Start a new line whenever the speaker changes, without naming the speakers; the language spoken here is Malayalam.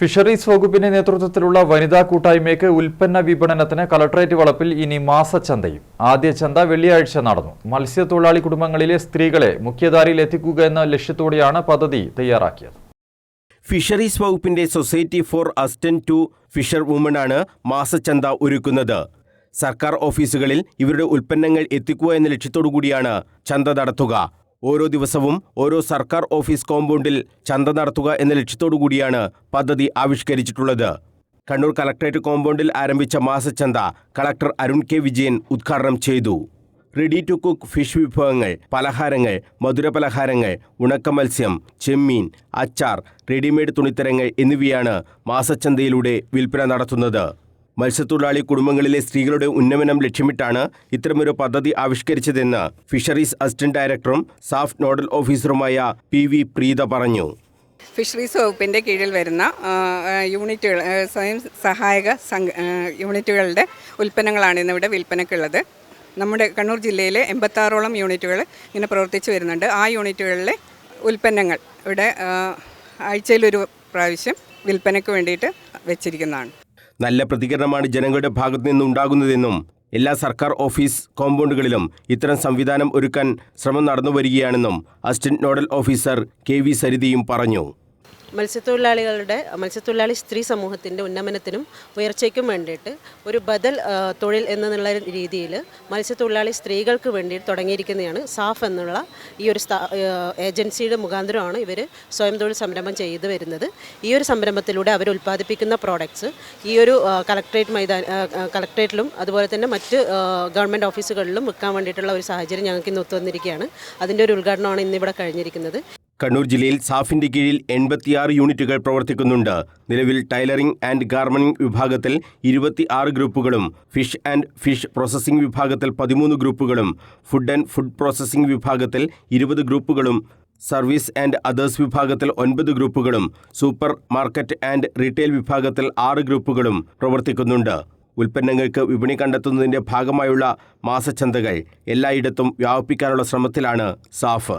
ഫിഷറീസ് വകുപ്പിന്റെ നേതൃത്വത്തിലുള്ള വനിതാ കൂട്ടായ്മയ്ക്ക് ഉൽപ്പന്ന വിപണനത്തിന് കലക്ടറേറ്റ് വളപ്പിൽ ഇനി മാസച്ചന്തയും. ആദ്യ ചന്ത വെള്ളിയാഴ്ച നടന്നു. മത്സ്യത്തൊഴിലാളി കുടുംബങ്ങളിലെ സ്ത്രീകളെ മുഖ്യധാരയിൽ എത്തിക്കുക എന്ന ലക്ഷ്യത്തോടെയാണ് പദ്ധതി തയ്യാറാക്കിയത്.
ഫിഷറീസ് വകുപ്പിന്റെ society for assistant to fisher വുമണാണ് മാസച്ചന്ത ഒരുക്കുന്നത്. സർക്കാർ ഓഫീസുകളിൽ ഇവരുടെ ഉൽപ്പന്നങ്ങൾ എത്തിക്കുക എന്ന ലക്ഷ്യത്തോടു കൂടിയാണ് ചന്ത നടത്തുക. ഓരോ ദിവസവും ഓരോ സർക്കാർ ഓഫീസ് കോമ്പൗണ്ടിൽ ചന്ത നടത്തുക എന്ന ലക്ഷ്യത്തോടു കൂടിയാണ് പദ്ധതി ആവിഷ്കരിച്ചിട്ടുള്ളത്. കണ്ണൂർ കളക്ടറേറ്റ് കോമ്പൗണ്ടിൽ ആരംഭിച്ച മാസച്ചന്ത കളക്ടർ അരുൺ കെ വിജയൻ ഉദ്ഘാടനം ചെയ്തു. റെഡി ടു കുക്ക് ഫിഷ് വിഭവങ്ങൾ പലഹാരങ്ങൾ മധുരപലഹാരങ്ങൾ ഉണക്ക മത്സ്യം ചെമ്മീൻ അച്ചാർ റെഡിമെയ്ഡ് തുണിത്തരങ്ങൾ എന്നിവയാണ് മാസച്ചന്തയിലൂടെ വിൽപ്പന നടത്തുന്നത്. മത്സ്യത്തൊഴിലാളി കുടുംബങ്ങളിലെ സ്ത്രീകളുടെ ഉന്നമനം ലക്ഷ്യമിട്ടാണ് ഇത്തരമൊരു പദ്ധതി ആവിഷ്കരിച്ചതെന്ന് ഫിഷറീസ് അസിസ്റ്റന്റ് ഡയറക്ടറും സാഫ് നോഡൽ ഓഫീസറുമായ പി വി പ്രീത പറഞ്ഞു.
ഫിഷറീസ് വകുപ്പിന്റെ കീഴിൽ വരുന്ന യൂണിറ്റുകൾ സ്വയം സഹായക സംഘ യൂണിറ്റുകളുടെ ഉൽപ്പന്നങ്ങളാണ് ഇന്നിവിടെ വിൽപ്പനക്കുള്ളത് നമ്മുടെ കണ്ണൂർ ജില്ലയിലെ എൺപത്താറോളം യൂണിറ്റുകൾ ഇങ്ങനെ പ്രവർത്തിച്ചു വരുന്നുണ്ട്. ആ യൂണിറ്റുകളിലെ ഉൽപ്പന്നങ്ങൾ ഇവിടെ ആഴ്ചയിലൊരു പ്രാവശ്യം വിൽപ്പനയ്ക്ക് വേണ്ടിയിട്ട് വെച്ചിരിക്കുന്നതാണ്.
നല്ല പ്രതികരണമാണ് ജനങ്ങളുടെ ഭാഗത്തു നിന്നുണ്ടാകുന്നതെന്നും എല്ലാ സർക്കാർ ഓഫീസ് കോമ്പൗണ്ടുകളിലും ഇത്തരം സംവിധാനം ഒരുക്കാൻ ശ്രമം നടന്നു വരികയാണെന്നും assistant nodal officer K V സരിതയും പറഞ്ഞു
മത്സ്യത്തൊഴിലാളികളുടെ മത്സ്യത്തൊഴിലാളി സ്ത്രീ സമൂഹത്തിന്റെ ഉന്നമനത്തിനും ഉയർച്ചയ്ക്കും വേണ്ടിയിട്ട് ഒരു ബദൽ തൊഴിൽ എന്നുള്ള രീതിയിൽ മത്സ്യത്തൊഴിലാളി സ്ത്രീകൾക്ക് വേണ്ടി തുടങ്ങിയിരിക്കുന്നതാണ് സാഫ് എന്നുള്ള ഈ ഒരു ഏജൻസിയുടെ മുഖാന്തരമാണ് ഇവർ സ്വയം തൊഴിൽ സംരംഭം ചെയ്തു വരുന്നത്. ഈ ഒരു സംരംഭത്തിലൂടെ അവർ ഉൽപ്പാദിപ്പിക്കുന്ന പ്രോഡക്ട്സ് ഈ ഒരു കളക്ട്രേറ്റ് മൈതാന കളക്ട്രേറ്റിലും അതുപോലെ തന്നെ മറ്റ് ഗവൺമെന്റ് ഓഫീസുകളിലും വിൽക്കാൻ വേണ്ടിയിട്ടുള്ള ഒരു സാഹചര്യം ഞങ്ങൾക്ക് ഇന്ന് ഒത്തുവന്നിരിക്കുകയാണ്. അതിന്റെ ഒരു ഉദ്ഘാടനമാണ് ഇന്നിവിടെ കഴിഞ്ഞിരിക്കുന്നത്.
കണ്ണൂർ ജില്ലയിൽ സാഫിന്റെ കീഴിൽ എൺപത്തിയാറ് യൂണിറ്റുകൾ പ്രവർത്തിക്കുന്നുണ്ട്. നിലവിൽ ടൈലറിംഗ് ആൻഡ് ഗാർമനിംഗ് വിഭാഗത്തിൽ ഇരുപത്തി ആറ് ഗ്രൂപ്പുകളും ഫിഷ് ആൻഡ് ഫിഷ് പ്രോസസ്സിംഗ് വിഭാഗത്തിൽ പതിമൂന്ന് ഗ്രൂപ്പുകളും ഫുഡ് ആൻഡ് ഫുഡ് പ്രോസസ്സിംഗ് വിഭാഗത്തിൽ ഇരുപത് ഗ്രൂപ്പുകളും സർവീസ് ആൻഡ് അതേഴ്സ് വിഭാഗത്തിൽ ഒൻപത് ഗ്രൂപ്പുകളും സൂപ്പർ മാർക്കറ്റ് ആൻഡ് റീറ്റെയിൽ വിഭാഗത്തിൽ ആറ് ഗ്രൂപ്പുകളും പ്രവർത്തിക്കുന്നുണ്ട്. ഉൽപ്പന്നങ്ങൾക്ക് വിപണി കണ്ടെത്തുന്നതിന്റെ ഭാഗമായുള്ള മാസച്ചന്തകൾ എല്ലായിടത്തും വ്യാപിപ്പിക്കാനുള്ള ശ്രമത്തിലാണ് സാഫ്.